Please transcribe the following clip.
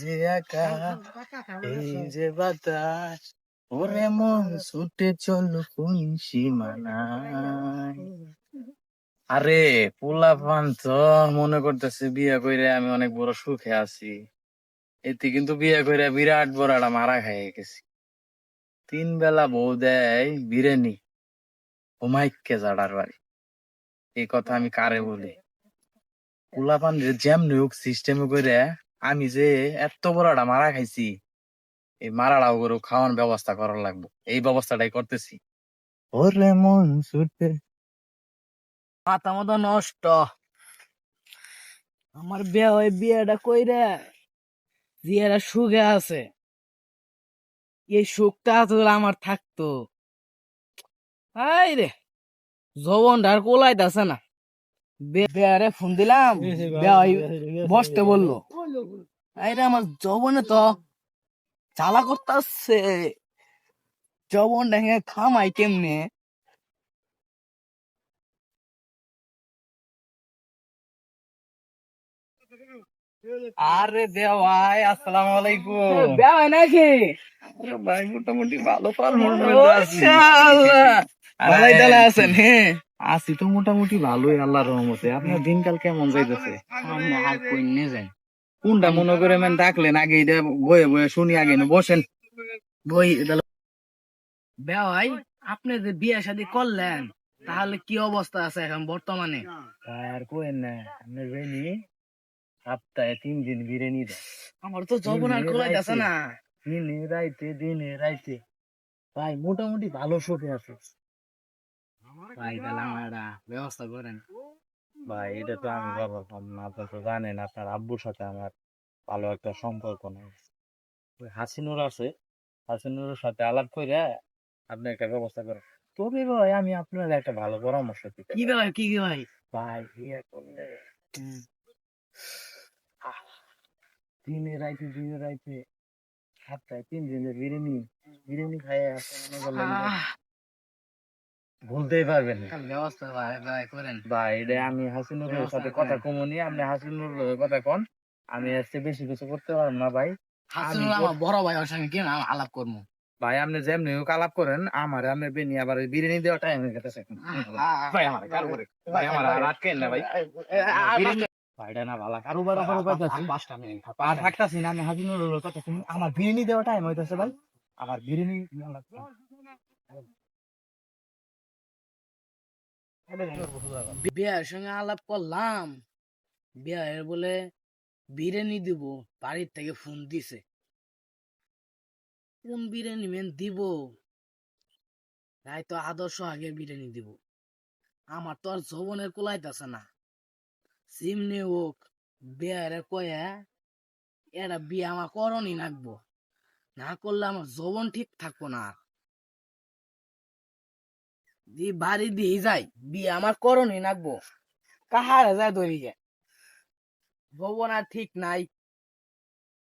যে আকাশ এই যে বাতাস ওরে মন ছুটে চল কোন সীমানায়। আরে পোলা পান তো মনে করতেছে বিয়ে কইরে আমি অনেক বড় সুখে আছি। এতে কিন্তু বিয়ে কইরে বিরাট বড় একটা মারা খাইয়ে গেছি। তিন বেলা বউ দেয় বিরিয়ানি। ও মাইককে জাডার বাড়ি। এই কথা আমি কারে বলি? পোলা পান যেমনি হোক সিস্টেমে করে আমি যে এত বড় একটা মারা খাইছি এই মারাটাও গরু খাওয়ার ব্যবস্থা করার লাগবে। এই ব্যবস্থাটাই করতেছি। ওরে মন ছুটে। মাথা মতো নষ্ট। আমার বিয়ে হয় বিয়েটা কইরে বিয়েটা সুখে আছে। এই সুখটা তো আমার থাকতো। আই রে জবনটা আর কোলাইতেছে না। বেয়ারে ফোন দিলাম। বসতে বলল। আরে আমার জবনে তো চালা করতেছে। জবনটা হেঁ খামাই কেমনে? আরে দেওয়াই আসসালামু আলাইকুম। বেয়া হয় নাকি? আরে ভাই মোটামুটি ভালো মাশাআল্লাহ। ভালোই তাহলে আছেন হ্যাঁ? আছি তো মোটামুটি ভালোই আল্লাহর রহমতে। আপনার দিনকাল কেমন যাইতেছে? কোনটা মনে করে মেন ডাকলেন? আগে এটা বয়ে বয়ে শুনি আগে বসেন। বই আপনি যে বিয়ে শাদী করলেন তাহলে কি অবস্থা আছে এখন বর্তমানে? আর কোয়েন না আপনার রেনি সপ্তাহে তিন দিন বিরিয়ানি দেয়। আমার তো যৌবন আর কোলাই আছে না। দিনে রাইতে দিনে রাইতে। ভাই মোটামুটি ভালো সুখে আছে। ভাই তাহলে আমার একটা ব্যবস্থা করেন। ভাই এটা তো আমি বাবা না আপনার তো জানেন আপনার আব্বুর সাথে আমার ভালো একটা সম্পর্ক নেই। ওই হাসিনুর আছে হাসিনুরের সাথে আলাপ করে আপনি একটা ব্যবস্থা করেন। তবে ভাই আমি আপনার একটা ভালো পরামর্শ দিতে কি ভাই কি কি ভাই? ভাই বিয়ে করলে দিনে রাইতে দিনে রাইতে তিন দিনে বিরিয়ানি বিরিয়ানি খাই আসতে মনে করলেন যে আহ, ভুলতেই পারবেন না। ব্যবস্থা ভাই ভাই করেন। ভাই এটা আমি ব্যবস্থা সাথে কথা। কমনি আপনি হাসিনুর কথা কন। আমি আজকে বেশি কিছু করতে পারব না ভাই। হাসিনুর আমার বড় ভাই ওর সঙ্গে কেন আমি আলাপ করব। ভাই আপনি যেমনি হোক আলাপ করেন। আমার আপনি বেনি আবার বিরিয়ানি দেওয়া টাইম হয়ে গেছে ভাই আমার কারও করে। ভাই আমার আর আটকেন না ভাই। ভাইটা না ভালো কারও বার কারও পাইতাছি পাঁচটা মিনিট আর থাকতাছি না আমি কথা আমার বিরিয়ানি দেওয়া টাইম হইতাছে ভাই। আমার বিরিয়ানি বিয়ের সঙ্গে আলাপ করলাম। বিয়ের বলে বিরিয়ানি দিব, বাড়ির থেকে ফোন দিছে। কোন বিরিয়ানি মেন দিব? তাই তো আদর্শ আগে বিরিয়ানি দিব। আমার তো আর যৌবনের কোলাইতেছে না। সিমনি হোক বিয়ারে কয়ে এটা বিয়ে আমার করণই নাকবো না করলে আমার যৌবন ঠিক থাকব না দি বাড়ি দিয়ে যাই বিয়ে আমার করণই নাকবো কাহারে যায় দড়িয়ে যৌবন আর ঠিক নাই।